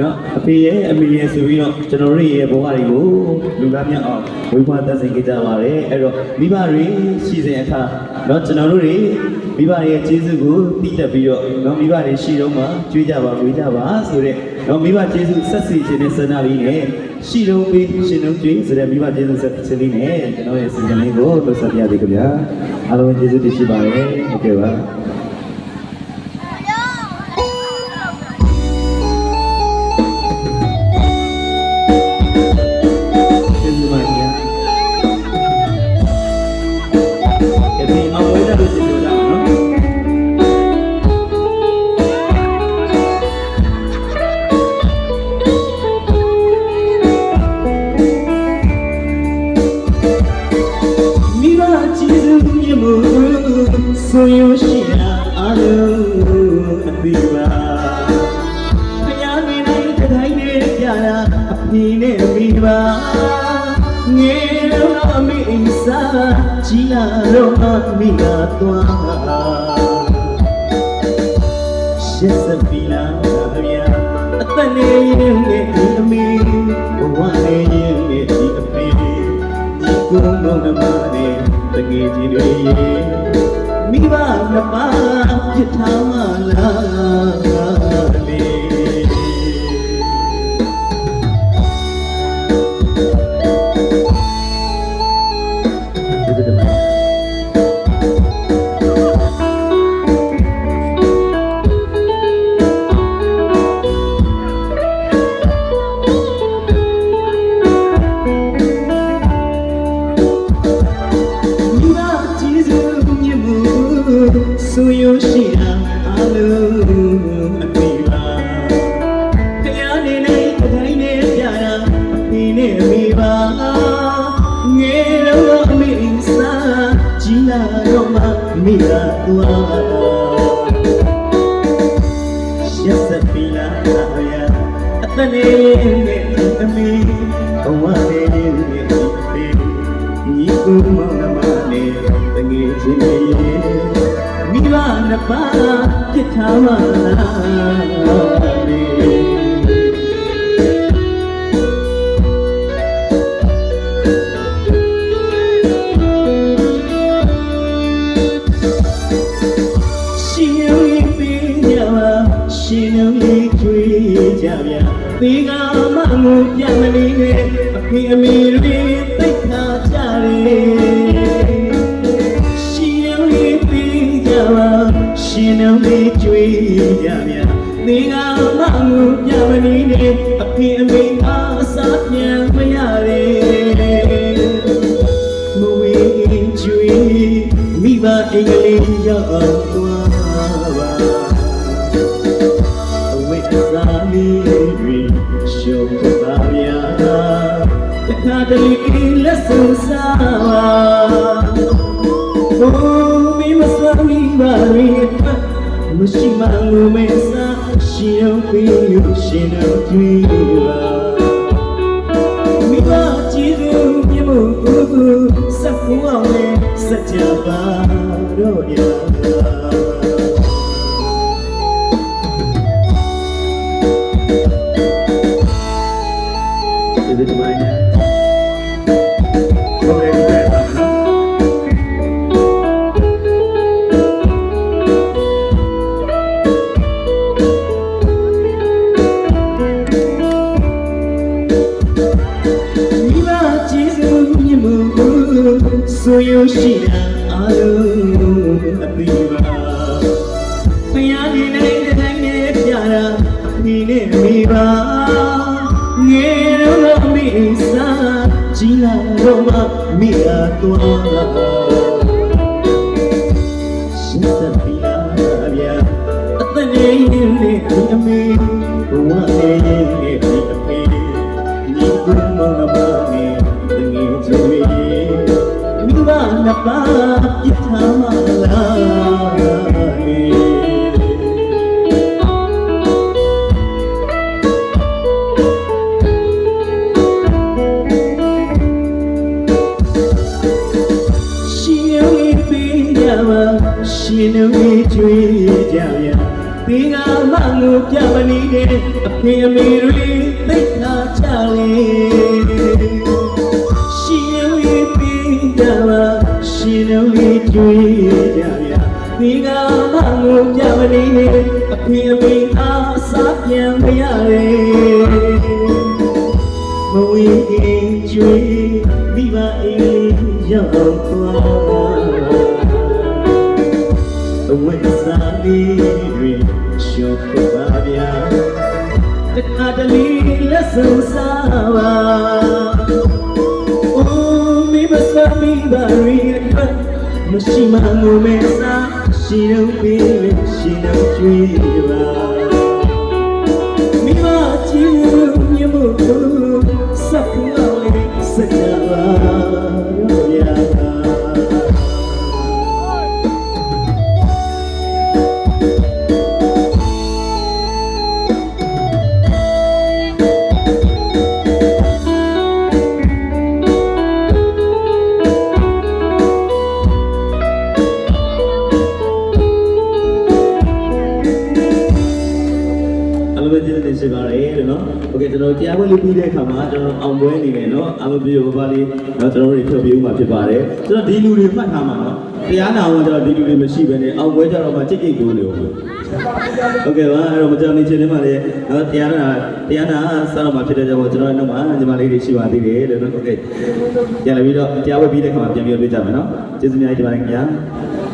နော်အဖေရဲ့အမေရဲ့ဆိုပြီးတော့ကျွန်တော်တို့ရဲ့ဘဝတွေကိုလူသားများအောင်ဝိပဿနာသက်ဆိုင်ကြကြပါတယ်အဲ့တော့မိဘတွေရှိစဉ်အခါနော်ကျွန်တော်တို့တွေမိဘရဲ့ကျေးဇူးကိုသိတတ်ပြီးတော့နော်မိဘတွေရှိတော့မှကြွေးကြပါဝေးကြပါဆိုတဲ့နော်မိဘကျေးဇူးဆက်စီခြင်းနဲ့ဆန္ဒလေးနဲ့ရှိတော့ပြီးရှင်တော့ကြွေးဆိုတဲ့မိဘကျေးဇူးဆက်စီလေးနဲ့ကျွန်တော်ရဲ့စီစဉ်လေးကိုလုပ်ဆက်ပြရသေးကြဗျာအားလုံးကျေးဇူးတင်ရှိပါတယ်ဟုတ်ကဲ့ပါ ဆိုရရှိတာအားလုံးအပြီးပါ။တရားနေတိုင်းတိုင်းနဲ့ပြတာအပြီးနဲ့ပြီးပါ။ငယ်တော့အမေအင်းစားကြီးလာတော့အမိကသွား။ရှစ်စပီလာဗျာအသက်နေရင်နဲ့ဒီအမေဘဝနေရင်နဲ့ဒီအဖေဒီကုန်းလုံးဓမ္မနဲ့ တကယ်ကြီးတွေမိဘနှစ်ပါးပြစ်ထားမှလားလေ ဆိုရရှိတာအလုံးအပြည့်ပါခရနေနေတိုင်းနေပြတာဒီနေ့မိဘငယ်တော့အမေစားကြီးလာတော့မှမိသာသွားရှက်စပီလာရအတနေနဲ့အမေဘဝနေနဲ့အဖေညီကူမောင် နှစ်ပါးပြစ်ထားမှလားလေရှင်ရုံးပေးကြပါရှင်ရုံးကြွေးကြဗျာသေကမငိုပြမနေနဲ့အဖေအမေတွေသိတ်ခါကြတယ် ရှင်ရုံးကြွေးကြဗျာသေကမငိုပြမနေနဲ့အဖေအမေအားစားပြန်မရတယ်မဝေးကျွေးမိဘအင်္ဂလိပ်ရောက်သွားပါအဝိဇ္ဇာလေးတွေရှုံးပါဗျာတခါတလေလက်ဆုံစားပါဘုံမီမစွမ်း မိပါရီမရှိမှငုံမဲစားရှင်ရောက်ပြီးရှင်တော့ကြွေးပါမိဘကြည့်သူမြတ်မှုကိုကိုစက်ကူအောင်နဲ့စัจ java တော့ရကျေးဇူးတင် ဆိုရရှိတာအားလုံးအပြီးပါဘုရားဒီနေ့တိုင်းနဲ့ပြတာဒီနေ့မိဘငယ်တော့မိစားကြီးလာတော့မှမိအားသွားရှင်သပီလာဗျာအသက်နေရင်လေဒီအမေဘဝနေရင်လေဒီအဖေညီကုမောင်နှမနဲ့ မိဘနှစ်ပါးပြစ်ထားမှလားလေရှင်ရုံးပေးကြပါရှင်တို့ကြွေးကြဗျာသင်္ဃမငိုပြမနေတဲ့အဖေအမေတွေသိတာချလေ တွေ့ကြဗျာဒီကမှငိုပြမနေတဲ့အဖေအမေအားစားပြန်မရလေမဝေးခင်ကျွေးမိဘအိမ်ရောက်သွားအဝတ်စားလေးတွေရှော့ပါဗျာတခါတလေလက်ဆုံးစားပါ ရှိမှငုံမဲစားရှင်တို့ပေးလေရှင်တို့ကျွေး လုံးပဲကျေးဇူးတင်ရှိပါတယ်လို့နော်။ Okay ကျွန်တော်တရားပွဲလေးပြီးတဲ့အခါမှာကျွန်တော်အောင်ပွဲနေတယ်နော်။အမပြေဘာပါလေးတော့ကျွန်တော်တို့ဖြုတ်ပြဦးမှာဖြစ်ပါတယ်။ကျွန်တော်ဒီလူတွေမှတ်ထားမှာနော်။တရားနာအောင်ကျွန်တော်ဒီလူတွေမရှိဘဲနဲ့အောင်ပွဲကြတော့မှကြိတ်ကြိတ်ကိုနေဦးမယ်။ Okay ပါအဲ့တော့မကြောင်နေချင်းလေးမှလည်းနော်တရားနာတရားနာစတော့မှဖြစ်တဲ့ကြောင့်ကျွန်တော်တို့နောက်မှာညီမလေးတွေရှိပါသေးတယ်လို့နော်။ Okay ပြန်လာပြီးတော့တရားပွဲပြီးတဲ့အခါမှာပြန်ပြီးတော့တွေ့ကြမယ်နော်။ကျေးဇူးများကြီးတင်ပါတယ်ခင်ဗျာ။